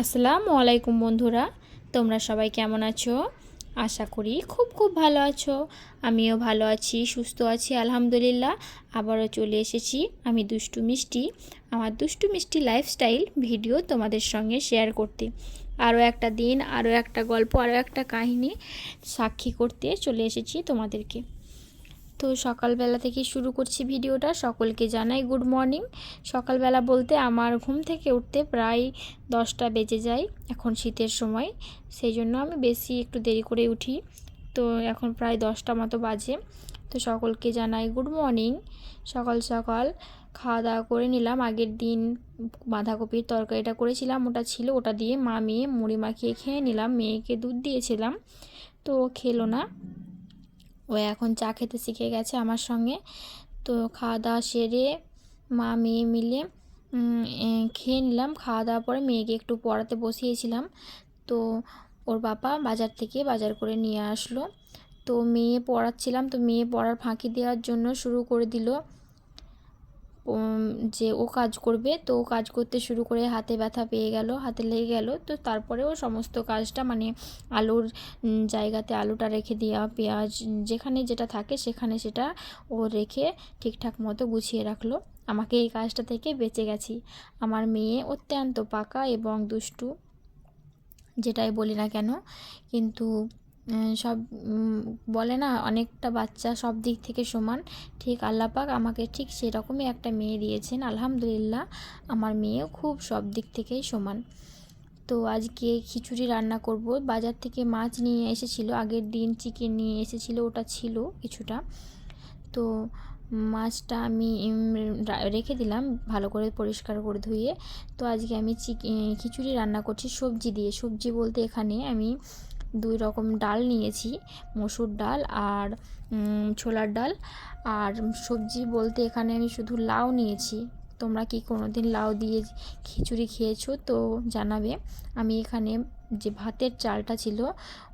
আসসালামু আলাইকুম বন্ধুরা, তোমরা সবাই কেমন আছো? আশা করি খুব খুব ভালো আছো। আমিও ভালো আছি, সুস্থ আছি, আলহামদুলিল্লাহ। আবারও চলে এসেছি আমি দুষ্টু মিষ্টি, আমার দুষ্টু মিষ্টি লাইফস্টাইল ভিডিও তোমাদের সঙ্গে শেয়ার করতে। আরও একটা দিন, আরও একটা গল্প, আরও একটা কাহিনী সাক্ষী করতে চলে এসেছি তোমাদেরকে। তো সকালবেলা থেকে শুরু করছি ভিডিওটা। সকলকে জানাই গুড মর্নিং সকালবেলা বলতে আমার ঘুম থেকে উঠতে প্রায় দশটা বেজে যায় এখন শীতের সময়। সেই জন্য আমি বেশি একটু দেরি করে উঠি। তো এখন প্রায় দশটা মতো বাজে। তো সকলকে জানাই গুড মর্নিং সকাল সকাল খাওয়া দাওয়া করে নিলাম। আগের দিন বাঁধাকপির তরকারিটা করেছিলাম। ওটা ছিল ওটা দিয়ে মা মেয়ে মুড়ি মাখিয়ে খেয়ে নিলাম। মেয়েকে দুধ দিয়েছিলাম। তো খেলো না। ও এখন চা খেতে শিখে গেছে আমার সঙ্গে। তো খাওয়া দাওয়া সেরে মা, মেয়ে মিলে খেয়ে নিলাম। খাওয়া দাওয়ার পরে মেয়েকে একটু পড়াতে বসিয়েছিলাম। তো ওর বাবা বাজার থেকে বাজার করে নিয়ে আসলো। তো মেয়ে পড়াচ্ছিলাম। তো মেয়ে পড়ার ফাঁকি দেওয়ার জন্য শুরু করে দিল। যে ও কাজ করবে, তো ও কাজ করতে শুরু করে হাতে ব্যথা পেয়ে গেল, হাতে লেগে গেল। তো তারপরেও সমস্ত কাজটা মানে আলুর জায়গাতে আলুটা রেখে দেওয়া, পেঁয়াজ, যেখানে যেটা থাকে সেখানে সেটা ও রেখে ঠিকঠাক মতো গুছিয়ে রাখল। আমাকে এই কাজটা থেকে বেঁচে গেছি। আমার মেয়ে অত্যন্ত পাকা এবং দুষ্টু, যেটাই বলি না কেন, কিন্তু সব বলে না, অনেকটা বাচ্চা সব দিক থেকে সমান। ঠিক আল্লাপাক আমাকে ঠিক সেরকমই একটা মেয়ে দিয়েছেন, আলহামদুলিল্লাহ। আমার মেয়েও খুব সব দিক থেকেই সমান। তো আজকে খিচুড়ি রান্না করব। বাজার থেকে মাছ নিয়ে এসেছিল, আগের দিন চিকেন নিয়ে এসেছিল, ওটা ছিল কিছুটা। তো মাছটা আমি রেখে দিলাম ভালো করে পরিষ্কার করে ধুয়ে। তো আজকে আমি চিকেন খিচুড়ি রান্না করছি সবজি দিয়ে। সবজি বলতে এখানে আমি দুই রকম ডাল নিয়েছি, মসুর ডাল আর ছোলার ডাল। আর সবজি বলতে এখানে আমি শুধু লাউ নিয়েছি। তোমরা কি কোনো দিন লাউ দিয়ে খিচুড়ি খেয়েছো তো জানাবে। আমি এখানে যে ভাতের চালটা ছিল,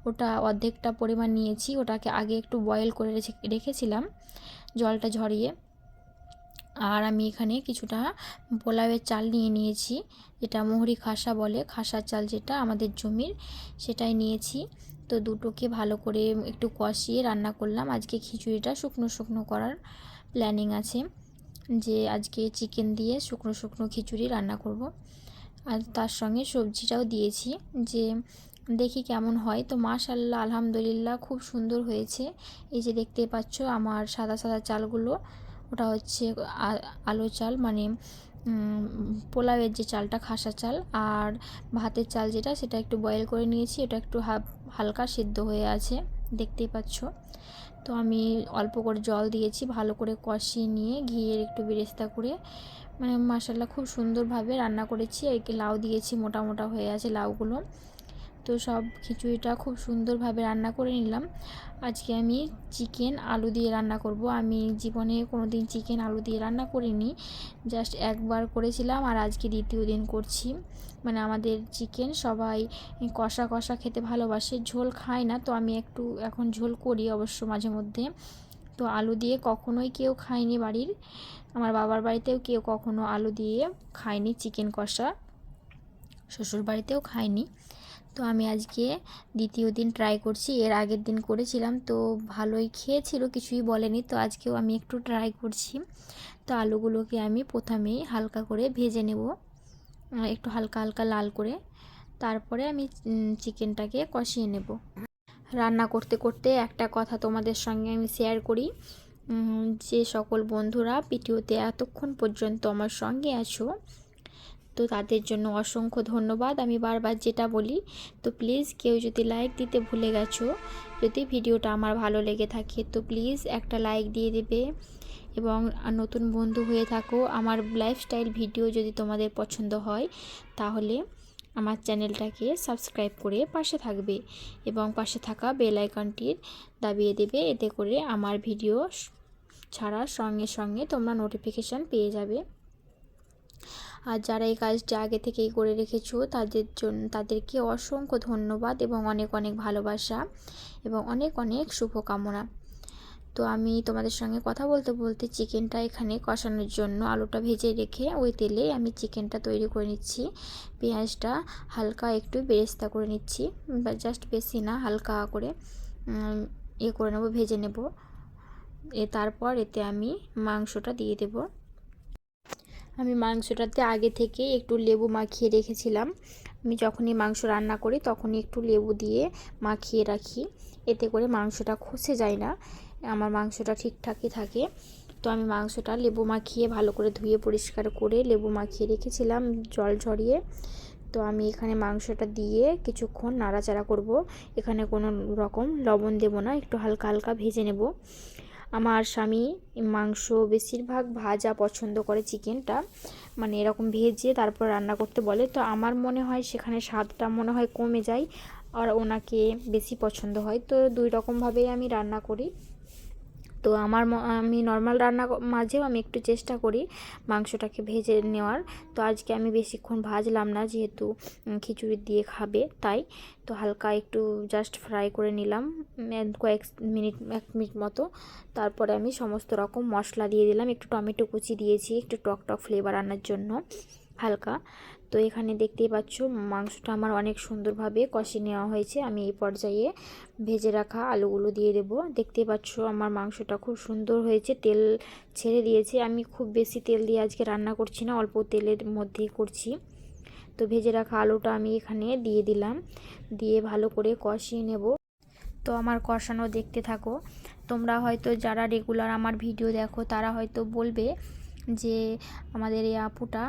ওটা অর্ধেকটা পরিমাণ নিয়েছি। ওটাকে আগে একটু বয়েল করে রেখেছিলাম। জলটা ঝরিয়ে আর আমি এখানে কিছুটা পোলাওয়ের চাল নিয়ে নিয়েছি। যেটা মোহরি খাসা বলে, খাসার চাল যেটা আমাদের জমির, সেটাই নিয়েছি। তো দুটোকে ভালো করে একটু কষিয়ে রান্না করলাম। আজকে খিচুড়িটা শুকনো শুকনো করার প্ল্যানিং আছে যে আজকে চিকেন দিয়ে শুকনো শুকনো খিচুড়ি রান্না করব। আর তার সঙ্গে সবজিটাও দিয়েছি যে দেখি কেমন হয়। তো মাশাল্লাহ আলহামদুলিল্লাহ খুব সুন্দর হয়েছে। এই যে দেখতে পাচ্ছ আমার সাদা সাদা চালগুলো। ওটা হচ্ছে আলো চাল মানে পোলাওয়ের যে চালটা, খাসা চাল আর ভাতের চাল যেটা, সেটা একটু বয়েল করে নিয়েছি। এটা একটু হালকা সিদ্ধ হয়ে আছে, দেখতেই পাচ্ছ। তো আমি অল্প করে জল দিয়েছি, ভালো করে কষিয়ে নিয়ে ঘিয়ের একটু বেরেস্তা করে মানে মাসাল্লা খুব সুন্দরভাবে রান্না করেছি। আর কি লাউ দিয়েছি, মোটা মোটা হয়ে আছে লাউগুলো। তো সব খিচুড়িটা খুব সুন্দরভাবে রান্না করে নিলাম। আজকে আমি চিকেন আলু দিয়ে রান্না করব। আমি জীবনে কোনো দিন চিকেন আলু দিয়ে রান্না করিনি। জাস্ট একবার করেছিলাম আর আজকে দ্বিতীয় দিন করছি। মানে আমাদের চিকেন সবাই কষা কষা খেতে ভালোবাসে, ঝোল খায় না। তো আমি একটু এখন ঝোল করি অবশ্য মাঝে মধ্যে। তো আলু দিয়ে কখনোই কেউ খায়নি বাড়ির। আমার বাবার বাড়িতেও কেউ কখনো আলু দিয়ে খায়নি, চিকেন কষা। শ্বশুর বাড়িতেও খায়নি। তো আমি আজকে দ্বিতীয় দিন ট্রাই করছি। এর আগের দিন করেছিলাম, তো ভালোই খেয়েছিল, কিছুই বলেনি। তো আজকেও আমি একটু ট্রাই করছি। তো আলুগুলোকে আমি প্রথমেই হালকা করে ভেজে নেব। একটু হালকা হালকা লাল করে। তারপরে আমি চিকেনটাকে কষিয়ে নেব। রান্না করতে করতে একটা কথা তোমাদের সঙ্গে আমি শেয়ার করি। যে সকল বন্ধুরা ভিডিওতে এতক্ষণ পর্যন্ত আমার সঙ্গে আছো তো তাদের জন্য অসংখ্য ধন্যবাদ। আমি বারবার যেটা বলি, তো প্লিজ কেউ যদি লাইক দিতে ভুলে গেছো, যদি ভিডিওটা আমার ভালো লেগে থাকে, তো প্লিজ একটা লাইক দিয়ে দেবে। এবং নতুন বন্ধু হয়ে থাকো, আমার লাইফস্টাইল ভিডিও যদি তোমাদের পছন্দ হয়, তাহলে আমার চ্যানেলটাকে সাবস্ক্রাইব করে পাশে থাকবে এবং পাশে থাকা বেল আইকনটির দাবিয়ে দেবে। এতে করে আমার ভিডিও ছাড়ার সঙ্গে সঙ্গে তোমরা নোটিফিকেশান পেয়ে যাবে। আর যারা এই কাজটি আগে থেকেই করে রেখেছো, তাদের জন্য, তাদেরকে অসংখ্য ধন্যবাদ এবং অনেক অনেক ভালোবাসা এবং অনেক অনেক শুভকামনা। তো আমি তোমাদের সঙ্গে কথা বলতে বলতে চিকেনটা এখানে কষানোর জন্য আলুটা ভেজে রেখে ওই তেলে আমি চিকেনটা তৈরি করে নিচ্ছি। পেঁয়াজটা হালকা একটু বেরেস্তা করে নিচ্ছি। জাস্ট বেশি না, হালকা করে ইয়ে করে নেব, ভেজে নেব। এ তারপর এতে আমি মাংসটা দিয়ে দেব। আমি মাংসটাতে আগে থেকে একটু লেবু মাখিয়ে রেখেছিলাম। আমি যখনই মাংস রান্না করি তখনই একটু লেবু দিয়ে মাখিয়ে রাখি। এতে করে মাংসটা খসে যায় না। আমার মাংসটা ঠিকঠাকই থাকে। তো আমি মাংসটা লেবু মাখিয়ে ভালো করে ধুয়ে পরিষ্কার করে লেবু মাখিয়ে রেখেছিলাম জল ঝরিয়ে। তো আমি এখানে মাংসটা দিয়ে কিছুক্ষণ নাড়াচাড়া করব। এখানে কোনো রকম লবণ দেব না, একটু হালকা হালকা ভেজে নেব। আমার স্বামী মাংস বেশিরভাগ ভাজা পছন্দ করে চিকেনটা। মানে এরকম ভেজে তারপর রান্না করতে বলে। তো আমার মনে হয় সেখানে স্বাদটা মনে হয় কমে যায় আর ওনাকে বেশি পছন্দ হয়। তো দুই রকমভাবেই আমি রান্না করি। তো আমার আমি নর্মাল রান্না মাঝেও আমি একটু চেষ্টা করি মাংসটাকে ভেজে নেওয়ার। তো আজকে আমি বেশিক্ষণ ভাজলাম না, যেহেতু খিচুড়ি দিয়ে খাবে, তাই। তো হালকা একটু জাস্ট ফ্রাই করে নিলাম কয়েক মিনিট, এক মিনিট মতো। তারপরে আমি সমস্ত রকম মশলা দিয়ে দিলাম, একটু টমেটো কুচি দিয়েছি, একটু টক টক ফ্লেভার আনার জন্য, হালকা। তো এখানে দেখতেই পাচ্ছ, মাংসটা আমার অনেক সুন্দরভাবে কষে নেওয়া হয়েছে। আমি এই পর্যায়ে ভেজে রাখা আলুগুলো দিয়ে দেব। দেখতেই পাচ্ছ, আমার মাংসটা খুব সুন্দর হয়েছে, তেল ছেড়ে দিয়েছে। আমি খুব বেশি তেল দিয়ে আজকে রান্না করছি না, অল্প তেলের মধ্যেই করছি। তো ভেজে রাখা আলুটা আমি এখানে দিয়ে দিলাম, দিয়ে ভালো করে কষিয়ে নেব। তো আমার কষানো দেখতে থাকো, তোমরা হয়তো যারা রেগুলার আমার ভিডিও দেখো, তারা হয়তো বলবে যে আমাদের এই আপুটা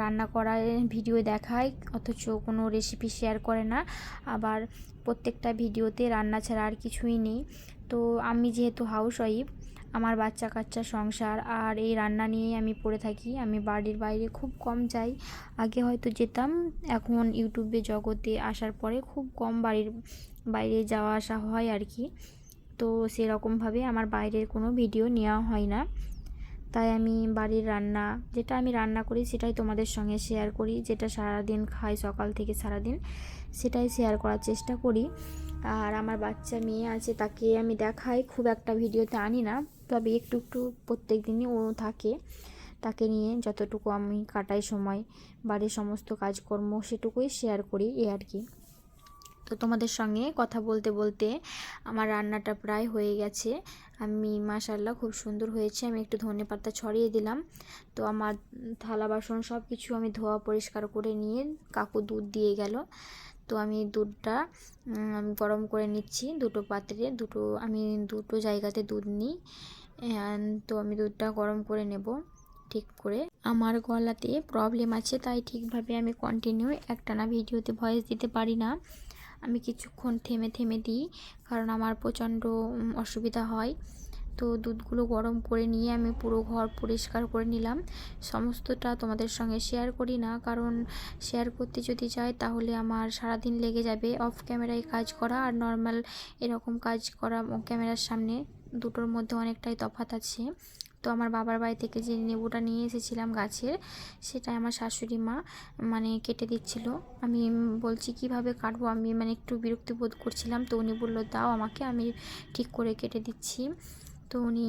রান্না করার ভিডিও দেখায়, অথচ কোনো রেসিপি শেয়ার করে না। আবার প্রত্যেকটা ভিডিওতে রান্না ছাড়া আর কিছুই নেই। তো আমি যেহেতু হাউস ওয়াইফ আমার বাচ্চা কাচ্চা সংসার, আর এই রান্না নিয়েই আমি পড়ে থাকি। আমি বাড়ির বাইরে খুব কম যাই। আগে হয়তো যেতাম, এখন ইউটিউবে জগতে আসার পরে খুব কম বাড়ির বাইরে যাওয়া আসা হয় আর কি। তো সেরকমভাবে আমার বাইরের কোনো ভিডিও নেওয়া হয় না। তাই আমি বাড়ির রান্না, যেটা আমি রান্না করি সেটাই তোমাদের সঙ্গে শেয়ার করি, যেটা সারাদিন খাই সকাল থেকে সারাদিন, সেটাই শেয়ার করার চেষ্টা করি। আর আমার বাচ্চা মেয়ে আছে তাকে আমি দেখাই, খুব একটা ভিডিওতে আনি না, তবে একটু একটু প্রত্যেক দিনই ও থাকে। তাকে নিয়ে যতটুকু আমি কাটাই সময়, বাড়ির সমস্ত কাজকর্ম সেটুকুই শেয়ার করি এ আর কি। তো তোমাদের সঙ্গে কথা বলতে বলতে আমার রান্নাটা প্রায় হয়ে গেছে। আমি মাশাল্লাহ খুব সুন্দর হয়েছে। আমি একটু ধনে পাতা ছড়িয়ে দিলাম। তো আমার থালা বাসন সব কিছু আমি ধোয়া পরিষ্কার করে নিয়ে কাকু দুধ দিয়ে গেল। তো আমি দুধটা গরম করে নিচ্ছি দুটো পাত্রে। দুটো, আমি দুটো জায়গাতে দুধ নিই। তো আমি দুধটা গরম করে নেব ঠিক করে। আমার গলাতে প্রবলেম আছে, তাই ঠিকভাবে আমি কন্টিনিউ একটানা ভিডিওতে ভয়েস দিতে পারি না। আমি কিছুক্ষণ থেমে থেমে দিই, কারণ আমার প্রচণ্ড অসুবিধা হয়। তো দুধগুলো গরম করে নিয়ে আমি পুরো ঘর পরিষ্কার করে নিলাম। সমস্তটা তোমাদের সঙ্গে শেয়ার করি না, কারণ শেয়ার করতে যদি যাই তাহলে আমার সারাদিন লেগে যাবে অফ ক্যামেরায় কাজ করা আর নর্মাল এরকম কাজ করা ক্যামেরার সামনে দুটোর মধ্যে অনেকটাই তফাত আছে। তো আমার বাবার বাড়ি থেকে যে নেবুটা নিয়ে এসেছিলাম গাছের সেটা আমার শাশুড়ি মা মানে কেটে দিচ্ছিল। আমি বলছি, কীভাবে কাটবো? আমি মানে একটু বিরক্তি বোধ করছিলাম, তো উনি বলল, দাও আমাকে, আমি ঠিক করে কেটে দিচ্ছি। তো উনি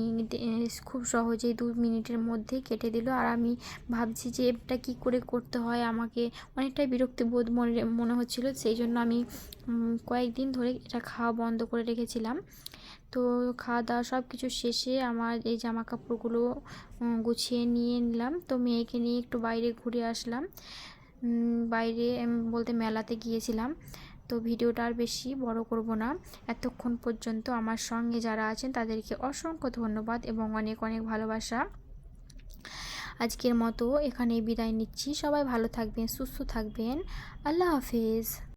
খুব সহজেই দু মিনিটের মধ্যে কেটে দিল। আর আমি ভাবছি যে এটা কী করে করতে হয়, আমাকে অনেকটাই বিরক্তি বোধ মনে মনে হচ্ছিল। সেই জন্য আমি কয়েকদিন ধরে এটা খাওয়া বন্ধ করে রেখেছিলাম। তো খাওয়া দাওয়া সব কিছু শেষে আমার এই জামা কাপড়গুলো গুছিয়ে নিয়ে নিলাম। তো মেয়েকে নিয়ে একটু বাইরে ঘুরে আসলাম। বাইরে বলতে মেলাতে গিয়েছিলাম। তো ভিডিওটা আর বেশি বড় করব না। এতক্ষণ পর্যন্ত আমার সঙ্গে যারা আছেন, তাদেরকে অসংখ্য ধন্যবাদ এবং অনেক অনেক ভালোবাসা। আজকের মতো এখানেই বিদায় নিচ্ছি। সবাই ভালো থাকবেন, সুস্থ থাকবেন। আল্লাহ হাফিজ।